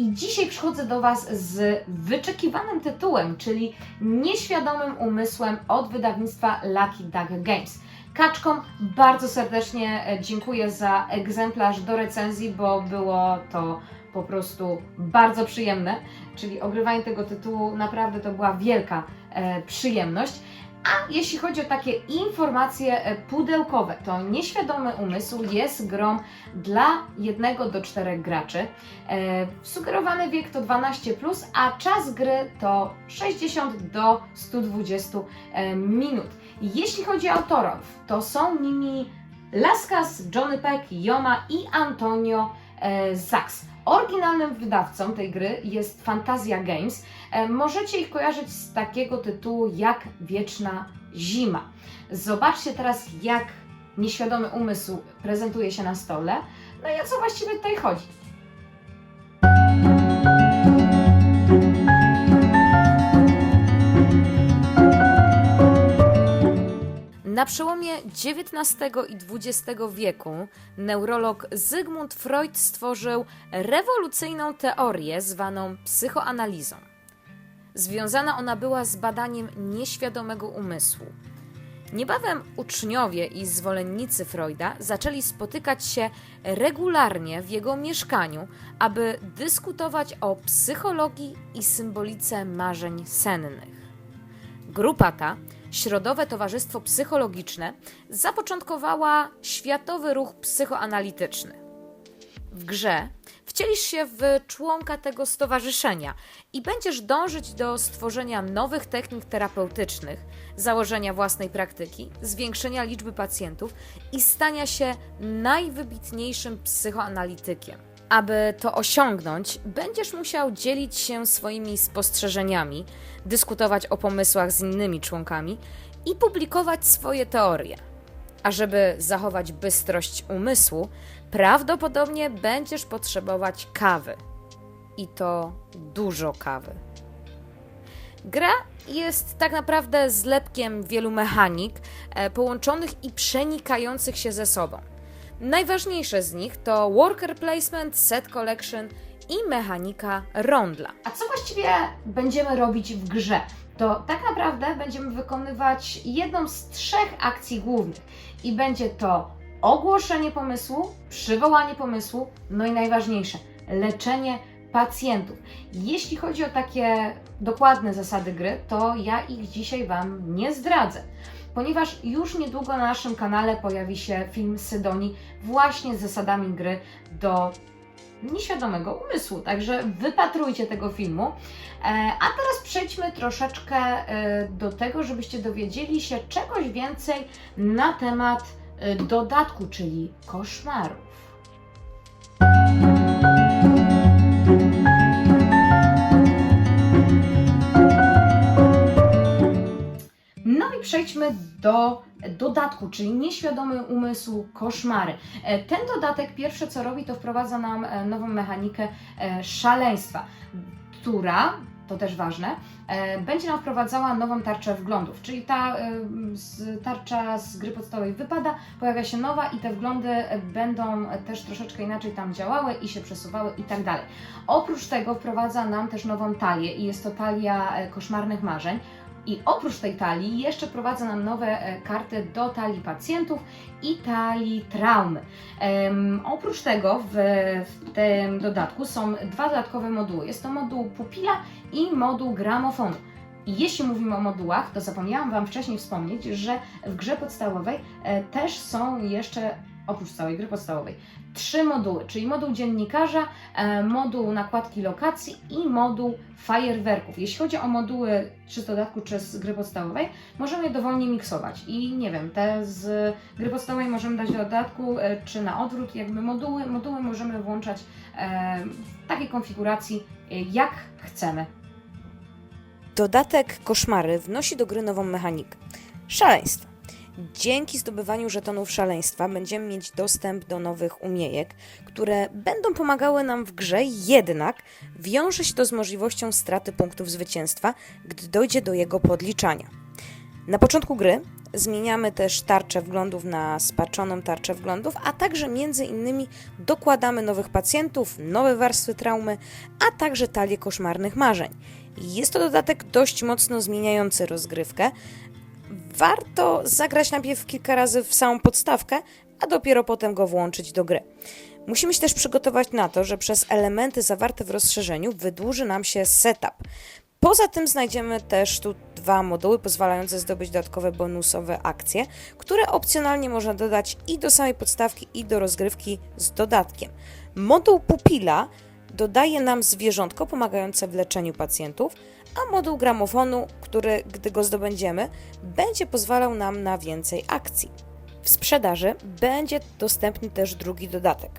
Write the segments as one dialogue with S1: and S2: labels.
S1: I dzisiaj przychodzę do Was z wyczekiwanym tytułem, czyli Nieświadomym umysłem od wydawnictwa Lucky Duck Games. Kaczkom bardzo serdecznie e, dziękuję za egzemplarz do recenzji, bo było to po prostu bardzo przyjemne. Czyli ogrywanie tego tytułu naprawdę to była wielka e, przyjemność. A jeśli chodzi o takie informacje e, pudełkowe, to Nieświadomy Umysł jest grą dla 1 do 4 graczy. E, sugerowany wiek to 12, a czas gry to 60 do 120 e, minut. Jeśli chodzi o autorów, to są nimi Laskas, Johnny Peck, Joma i Antonio e, Sachs. Oryginalnym wydawcą tej gry jest Fantasia Games. E, Możecie ich kojarzyć z takiego tytułu jak Wieczna Zima. Zobaczcie teraz, jak nieświadomy umysł prezentuje się na stole. No i o co właściwie tutaj chodzi? Na przełomie XIX i XX wieku neurolog Zygmunt Freud stworzył rewolucyjną teorię zwaną psychoanalizą. Związana ona była z badaniem nieświadomego umysłu. Niebawem uczniowie i zwolennicy Freuda zaczęli spotykać się regularnie w jego mieszkaniu, aby dyskutować o psychologii i symbolice marzeń sennych. Grupa ta, Środowe Towarzystwo Psychologiczne, zapoczątkowała światowy ruch psychoanalityczny. W grze wcielisz się w członka tego stowarzyszenia i będziesz dążyć do stworzenia nowych technik terapeutycznych, założenia własnej praktyki, zwiększenia liczby pacjentów i stania się najwybitniejszym psychoanalitykiem. Aby to osiągnąć, będziesz musiał dzielić się swoimi spostrzeżeniami, dyskutować o pomysłach z innymi członkami i publikować swoje teorie. A żeby zachować bystrość umysłu, prawdopodobnie będziesz potrzebować kawy. I to dużo kawy. Gra jest tak naprawdę zlepkiem wielu mechanik e, połączonych i przenikających się ze sobą. Najważniejsze z nich to worker placement, set collection i mechanika rondla. A co właściwie będziemy robić w grze? To tak naprawdę będziemy wykonywać jedną z trzech akcji głównych i będzie to ogłoszenie pomysłu, przywołanie pomysłu, no i najważniejsze leczenie pacjentów. Jeśli chodzi o takie dokładne zasady gry, to ja ich dzisiaj Wam nie zdradzę ponieważ już niedługo na naszym kanale pojawi się film Sydonii właśnie z zasadami gry do nieświadomego umysłu. Także wypatrujcie tego filmu. E, A teraz przejdźmy troszeczkę e, do tego, żebyście dowiedzieli się czegoś więcej na temat e, dodatku, czyli koszmarów. Przejdźmy do dodatku, czyli nieświadomy umysł, koszmary. E, Ten dodatek pierwsze co robi, to wprowadza nam e, nową mechanikę e, szaleństwa, która, to też ważne, będzie nam wprowadzała nową tarczę wglądów, czyli ta tarcza z gry podstawowej wypada, pojawia się nowa i te wglądy będą też troszeczkę inaczej tam działały i się przesuwały i tak dalej. Oprócz tego wprowadza nam też nową talię i jest to talia koszmarnych marzeń, i oprócz tej talii jeszcze prowadza nam nowe e, karty do talii pacjentów i talii traumy. Em, oprócz tego w, w tym dodatku są dwa dodatkowe moduły. Jest to moduł pupila i moduł gramofonu. I jeśli mówimy o modułach, to zapomniałam Wam wcześniej wspomnieć, że w grze podstawowej e, też są jeszcze, oprócz całej gry podstawowej, trzy moduły, czyli moduł dziennikarza, e, moduł nakładki lokacji i moduł fajerwerków. Jeśli chodzi o moduły czy z dodatku, czy z gry podstawowej, możemy je dowolnie miksować i nie wiem, te z gry podstawowej możemy dać do dodatku, e, czy na odwrót, jakby moduły, moduły możemy włączać e, w takiej konfiguracji, jak chcemy.
S2: Dodatek Koszmary wnosi do gry nową mechanikę. Szaleństwo. Dzięki zdobywaniu żetonów szaleństwa będziemy mieć dostęp do nowych umiejek, które będą pomagały nam w grze, jednak wiąże się to z możliwością straty punktów zwycięstwa, gdy dojdzie do jego podliczania. Na początku gry zmieniamy też tarczę wglądów na spaczoną tarczę wglądów, a także między innymi dokładamy nowych pacjentów, nowe warstwy traumy, a także talię koszmarnych marzeń. Jest to dodatek dość mocno zmieniający rozgrywkę. Warto zagrać najpierw kilka razy w samą podstawkę, a dopiero potem go włączyć do gry. Musimy się też przygotować na to, że przez elementy zawarte w rozszerzeniu wydłuży nam się setup. Poza tym znajdziemy też tu dwa moduły pozwalające zdobyć dodatkowe bonusowe akcje, które opcjonalnie można dodać i do samej podstawki, i do rozgrywki z dodatkiem. Moduł pupila dodaje nam zwierzątko pomagające w leczeniu pacjentów, a moduł gramofonu, który gdy go zdobędziemy, będzie pozwalał nam na więcej akcji. W sprzedaży będzie dostępny też drugi dodatek.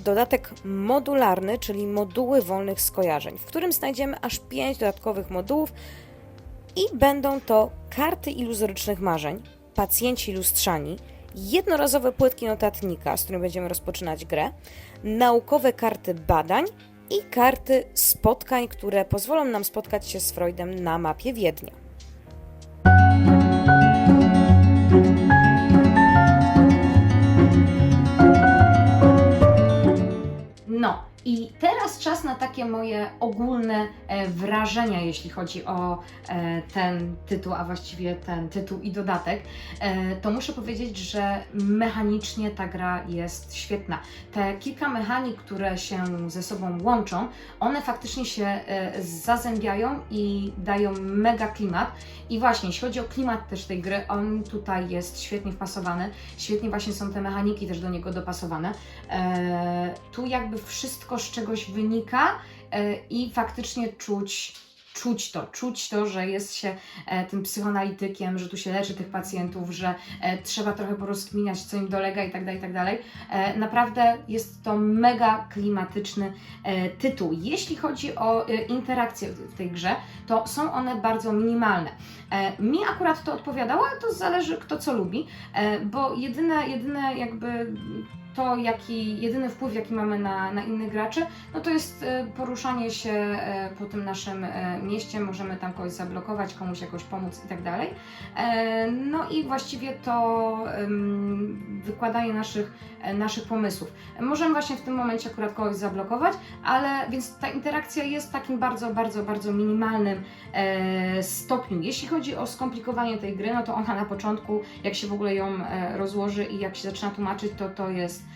S2: Dodatek modularny, czyli moduły wolnych skojarzeń, w którym znajdziemy aż 5 dodatkowych modułów i będą to karty iluzorycznych marzeń, pacjenci lustrzani, jednorazowe płytki notatnika, z którymi będziemy rozpoczynać grę, naukowe karty badań i karty spotkań, które pozwolą nam spotkać się z Freudem na mapie Wiednia.
S1: No i teraz czas na takie moje ogólne e, wrażenia, jeśli chodzi o e, ten tytuł, a właściwie ten tytuł i dodatek. E, to muszę powiedzieć, że mechanicznie ta gra jest świetna. Te kilka mechanik, które się ze sobą łączą, one faktycznie się zazębiają i dają mega klimat. I właśnie, jeśli chodzi o klimat też tej gry, on tutaj jest świetnie wpasowany. Świetnie właśnie są te mechaniki też do niego dopasowane. Tu jakby wszystko z czegoś wynika e, i faktycznie czuć, czuć to, czuć to, że jest się e, tym psychoanalitykiem, że tu się leczy tych pacjentów, że e, trzeba trochę porozkminiać, co im dolega i tak dalej, i tak dalej. Naprawdę jest to mega klimatyczny tytuł. Jeśli chodzi o interakcje w tej grze, to są one bardzo minimalne. Mi akurat to odpowiadało, ale to zależy kto co lubi, bo jedyne, jedyne jakby to, jaki, jedyny wpływ, jaki mamy na, na innych graczy, no to jest e, poruszanie się e, po tym naszym e, mieście, możemy tam kogoś zablokować, komuś jakoś pomóc i tak dalej. No i właściwie to wykładanie naszych, naszych pomysłów. Możemy właśnie w tym momencie akurat kogoś zablokować, ale więc ta interakcja jest w takim bardzo, bardzo, bardzo minimalnym stopniu. Jeśli chodzi o skomplikowanie tej gry, no to ona na początku, jak się w ogóle ją rozłoży i jak się zaczyna tłumaczyć, to to jest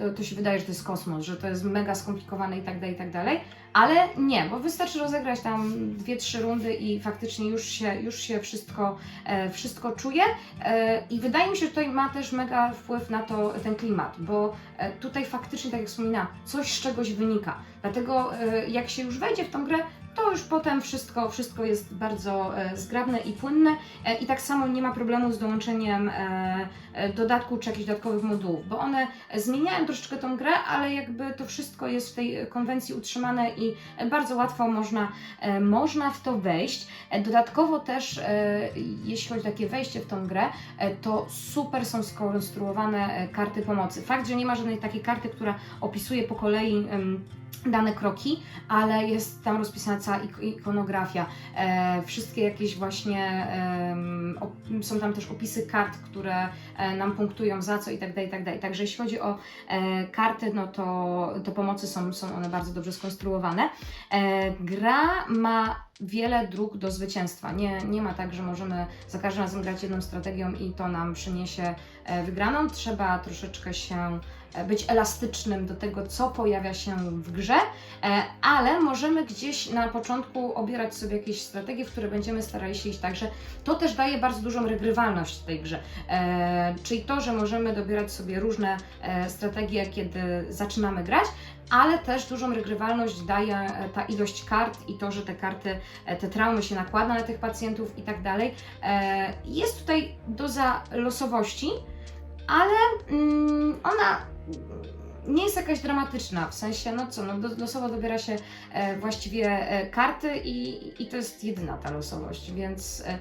S1: to, to się wydaje, że to jest kosmos, że to jest mega skomplikowane i tak dalej, i tak dalej, ale nie, bo wystarczy rozegrać tam dwie, trzy rundy i faktycznie już się, już się wszystko, e, wszystko czuje. E, i wydaje mi się, że tutaj ma też mega wpływ na to ten klimat, bo e, tutaj faktycznie, tak jak wspominałam, coś z czegoś wynika, dlatego e, jak się już wejdzie w tą grę, to już potem wszystko, wszystko jest bardzo e, zgrabne i płynne e, i tak samo nie ma problemu z dołączeniem e, dodatku czy jakichś dodatkowych modułów, bo one zmieniają troszeczkę tą grę, ale jakby to wszystko jest w tej konwencji utrzymane i bardzo łatwo można, można w to wejść. Dodatkowo też, jeśli chodzi o takie wejście w tą grę, to super są skonstruowane karty pomocy. Fakt, że nie ma żadnej takiej karty, która opisuje po kolei dane kroki, ale jest tam rozpisana cała ik- ikonografia. E, wszystkie jakieś właśnie em, op- są tam też opisy kart, które e, nam punktują za co i tak dalej, i tak dalej. Także jeśli chodzi o e, karty, no to, to pomocy są, są one bardzo dobrze skonstruowane. E, gra ma wiele dróg do zwycięstwa. Nie, nie ma tak, że możemy za każdym razem grać jedną strategią i to nam przyniesie e, wygraną. Trzeba troszeczkę się e, być elastycznym do tego, co pojawia się w grze, e, ale możemy gdzieś na początku obierać sobie jakieś strategie, w które będziemy starali się iść tak, że to też daje bardzo dużą regrywalność tej grze. E, czyli to, że możemy dobierać sobie różne e, strategie, kiedy zaczynamy grać, ale też dużą regrywalność daje e, ta ilość kart i to, że te karty, e, te traumy się nakłada na tych pacjentów i tak dalej. E, Jest tutaj doza losowości, ale mm, ona nie jest jakaś dramatyczna, w sensie, no co, no do- losowo dobiera się e, właściwie e, karty i, i to jest jedyna ta losowość, więc e,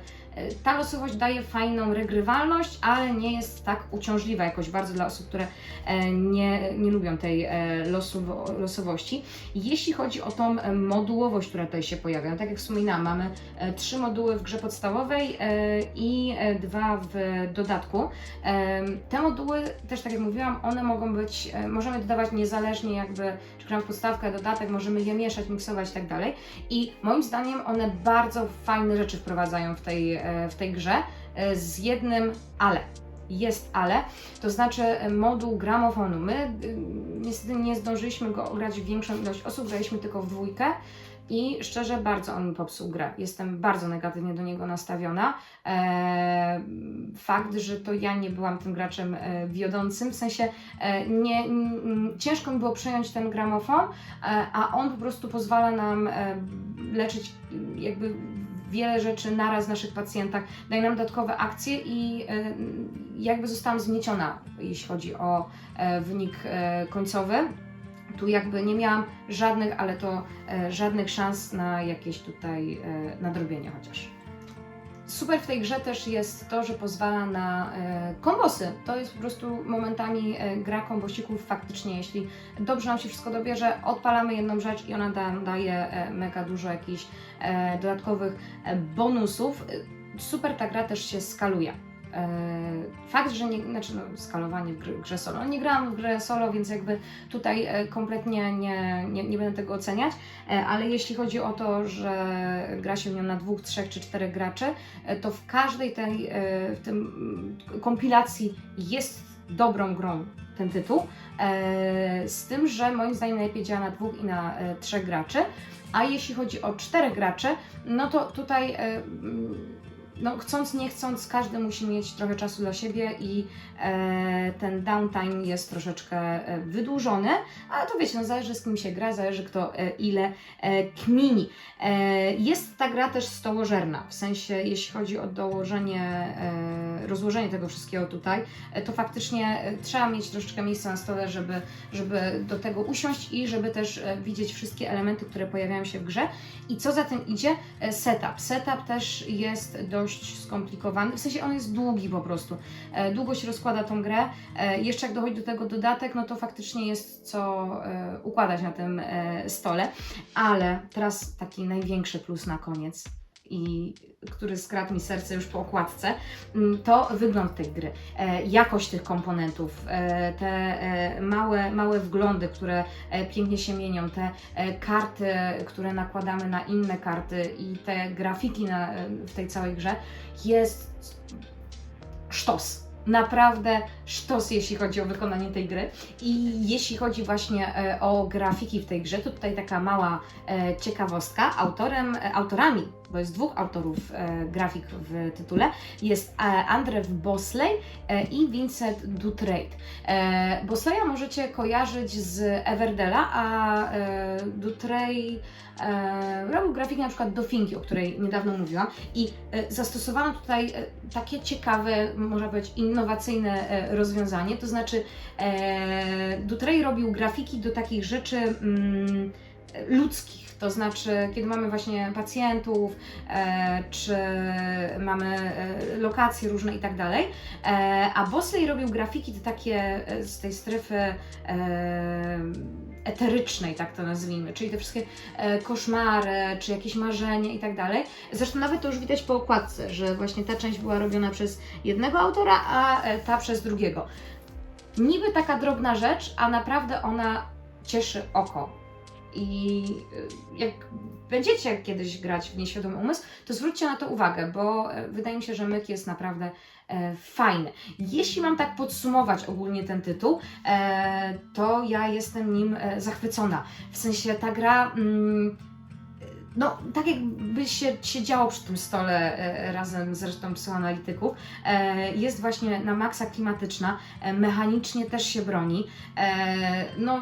S1: ta losowość daje fajną regrywalność, ale nie jest tak uciążliwa jakoś bardzo dla osób, które e, nie, nie lubią tej e, losowo, losowości. Jeśli chodzi o tą e, modułowość, która tutaj się pojawia, no tak jak wspominałam, mamy e, trzy moduły w grze podstawowej e, i e, dwa w dodatku. E, Te moduły, też tak jak mówiłam, one mogą być, e, możemy dodawać niezależnie jakby, czy gramy w podstawkę, dodatek, możemy je mieszać, miksować i tak dalej. I moim zdaniem one bardzo fajne rzeczy wprowadzają w tej, e, w tej grze, e, z jednym ale. Jest ale, to znaczy e, moduł gramofonu. My niestety nie zdążyliśmy go ograć w większą ilość osób, graliśmy tylko w dwójkę i szczerze bardzo on mi popsuł grę. Jestem bardzo negatywnie do niego nastawiona. E, fakt, że to ja nie byłam tym graczem e, wiodącym, w sensie e, nie, n- ciężko mi było przejąć ten gramofon, e, a on po prostu pozwala nam e, leczyć jakby wiele rzeczy naraz w naszych pacjentach, daje nam dodatkowe akcje i e, jakby zostałam zmieciona, jeśli chodzi o e, wynik e, końcowy. Tu jakby nie miałam żadnych, ale to żadnych szans na jakieś tutaj nadrobienie chociaż. Super w tej grze też jest to, że pozwala na e, kombosy. To jest po prostu momentami e, gra kombosików faktycznie, jeśli dobrze nam się wszystko dobierze, odpalamy jedną rzecz i ona da, daje e, mega dużo jakichś dodatkowych bonusów. Super ta gra też się skaluje. E, Fakt, że nie, znaczy no, skalowanie w gr- grze solo. Nie grałam w grę solo, więc jakby tutaj e, kompletnie nie, nie, nie będę tego oceniać, E, ale jeśli chodzi o to, że gra się nią na dwóch, trzech czy czterech graczy, to w każdej tej w tym mm, kompilacji jest dobrą grą ten tytuł, z tym, że moim zdaniem najlepiej działa na dwóch i na trzech graczy, a jeśli chodzi o czterech graczy, no to tutaj mm, no, chcąc, nie chcąc, każdy musi mieć trochę czasu dla siebie i e, ten downtime jest troszeczkę e, wydłużony, ale to wiecie, no, zależy z kim się gra, zależy kto e, ile e, kmini. E, jest ta gra też stołożerna, w sensie jeśli chodzi o dołożenie, e, rozłożenie tego wszystkiego tutaj, e, to faktycznie e, trzeba mieć troszeczkę miejsca na stole, żeby, żeby do tego usiąść i żeby też e, widzieć wszystkie elementy, które pojawiają się w grze. I co za tym idzie? E, Setup. Setup też jest dość skomplikowany, w sensie on jest długi po prostu. E, Długo się rozkłada tą grę. E, Jeszcze jak dochodzi do tego dodatek, no to faktycznie jest co e, układać na tym e, stole. Ale teraz taki największy plus na koniec i który skradł mi serce już po okładce, mm, to wygląd tej gry, e, jakość tych komponentów, e, te e, małe, małe wglądy, które pięknie się mienią, te karty, które nakładamy na inne karty i te grafiki na, w tej całej grze jest sztos. Naprawdę sztos, jeśli chodzi o wykonanie tej gry. I jeśli chodzi właśnie o grafiki w tej grze, to tutaj taka mała ciekawostka. Autorem, autorami, bo jest dwóch autorów e, grafik w tytule, jest e, Andrew Bosley e, i Vincent Dutrait. E, Bosleya możecie kojarzyć z Everdela, a e, e, robił grafiki na przykład do Finki, o której niedawno mówiłam. I e, zastosowano tutaj e, takie ciekawe, można powiedzieć innowacyjne rozwiązanie, to znaczy e, robił grafiki do takich rzeczy mm, ludzkich, to znaczy kiedy mamy właśnie pacjentów, e, czy mamy e, lokacje różne i tak dalej, e, a Bosley robił grafiki takie e, z tej strefy e, eterycznej, tak to nazwijmy, czyli te wszystkie e, koszmary, czy jakieś marzenia i tak dalej. Zresztą nawet to już widać po okładce, że właśnie ta część była robiona przez jednego autora, a ta przez drugiego. Niby taka drobna rzecz, a naprawdę ona cieszy oko. I y, jak będziecie kiedyś grać w nieświadomy umysł, to zwróćcie na to uwagę, bo e, wydaje mi się, że myk jest naprawdę e, fajny. Jeśli mam tak podsumować ogólnie ten tytuł, e, to ja jestem nim e, zachwycona. W sensie ta gra. Mm, no, tak jakby się siedziało przy tym stole e, razem z resztą psychoanalityków. Jest właśnie na maksa klimatyczna, mechanicznie też się broni. No,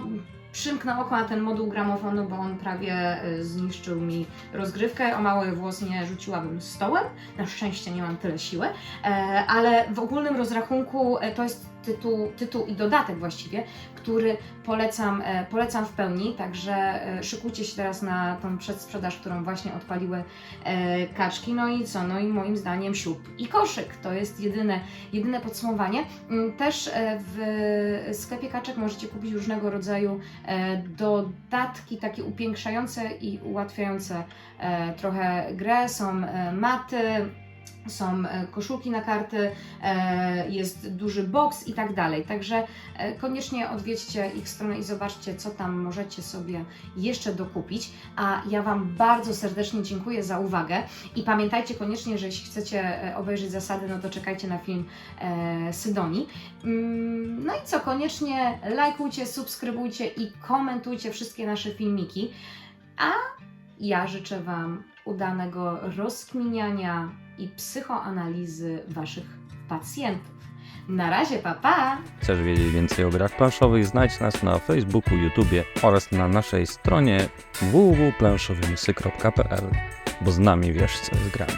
S1: przymknę oko na ten moduł gramofonu, bo on prawie y, zniszczył mi rozgrywkę. O mały włos nie rzuciłabym stołem. Na szczęście nie mam tyle siły, e, ale w ogólnym rozrachunku e, to jest tytuł, tytuł i dodatek właściwie, który polecam, e, polecam w pełni, także e, szykujcie się teraz na tą przedsprzedaż, którą właśnie odpaliły e, kaczki. No i co? No i moim zdaniem siup i koszyk. To jest jedyne, jedyne podsumowanie. Mm, Też w sklepie kaczek możecie kupić różnego rodzaju dodatki takie upiększające i ułatwiające trochę grę. Są maty, są e, koszulki na karty, e, jest duży box i tak dalej. Także e, koniecznie odwiedźcie ich stronę i zobaczcie, co tam możecie sobie jeszcze dokupić. A ja Wam bardzo serdecznie dziękuję za uwagę i pamiętajcie koniecznie, że jeśli chcecie obejrzeć zasady, no to czekajcie na film Sydonii. Mm, No i co, koniecznie lajkujcie, subskrybujcie i komentujcie wszystkie nasze filmiki. A ja życzę Wam udanego rozkminiania i psychoanalizy Waszych pacjentów. Na razie, pa pa!
S3: Chcesz wiedzieć więcej o grach planszowych? Znajdź nas na Facebooku, YouTubie oraz na naszej stronie www.planszowymysy.pl, bo z nami wiesz co jest grami.